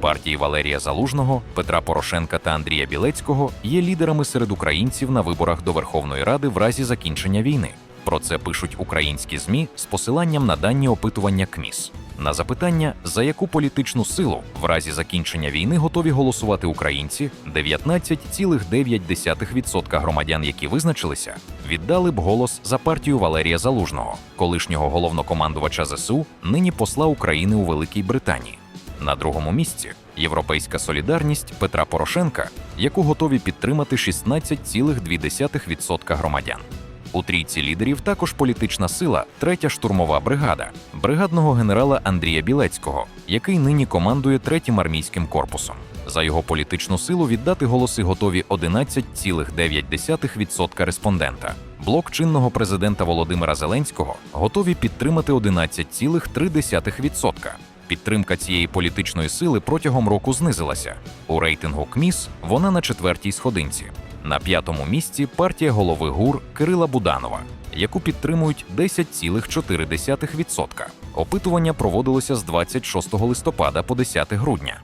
Партії Валерія Залужного, Петра Порошенка та Андрія Білецького є лідерами серед українців на виборах до Верховної Ради в разі закінчення війни. Про це пишуть українські ЗМІ з посиланням на дані опитування КМІС. На запитання, за яку політичну силу в разі закінчення війни готові голосувати українці, 19,9% громадян, які визначилися, віддали б голос за партію Валерія Залужного, колишнього головнокомандувача ЗСУ, нині посла України у Великій Британії. На другому місці Європейська солідарність Петра Порошенка, яку готові підтримати 16,2% громадян. У трійці лідерів також політична сила, третя штурмова бригада, бригадного генерала Андрія Білецького, який нині командує третім армійським корпусом. За його політичну силу віддати голоси готові 11,9% респондента. Блок чинного президента Володимира Зеленського готові підтримати 11,3%. Підтримка цієї політичної сили протягом року знизилася. У рейтингу КМІС вона на четвертій сходинці. На п'ятому місці партія голови ГУР Кирила Буданова, яку підтримують 10,4%. Опитування проводилося з 26 листопада по 10 грудня.